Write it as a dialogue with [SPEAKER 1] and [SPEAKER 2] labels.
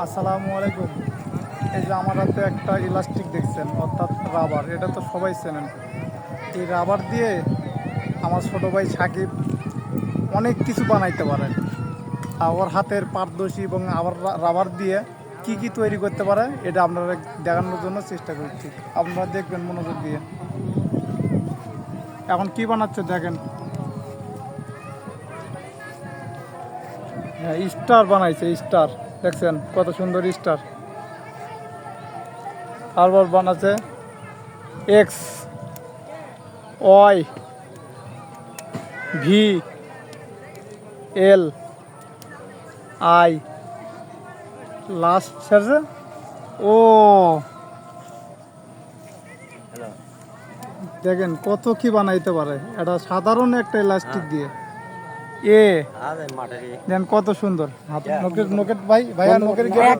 [SPEAKER 1] আসসালামু আলাইকুম। এই যে আমার হাতে একটা ইলাস্টিক দেখছেন, অর্থাৎ রাবার এটা তো সবাই চেনেন। এই রাবার দিয়ে আমার ছোটো ভাই সাকিব অনেক কিছু বানাইতে পারে। আর ওর হাতের পারদর্শী এবং আবার রাবার দিয়ে কি কি তৈরি করতে পারে, এটা আপনারা দেখানোর জন্য চেষ্টা করছি। আপনারা দেখবেন মনোযোগ দিয়ে। এখন কি বানাচ্ছে দেখেন। হ্যাঁ স্টার বানাইছে স্টার দেখছেন, কত সুন্দর স্টার। তারপর বানাচ্ছে X Y V L I last শেষে ও। দেখেন কত কি বানাইতে পারে। এটা সাধারণ একটা ইলাস্টিক দিয়ে। এ। দেন কত সুন্দর। নকেট নকেট ভাই ভাইয়া নকেট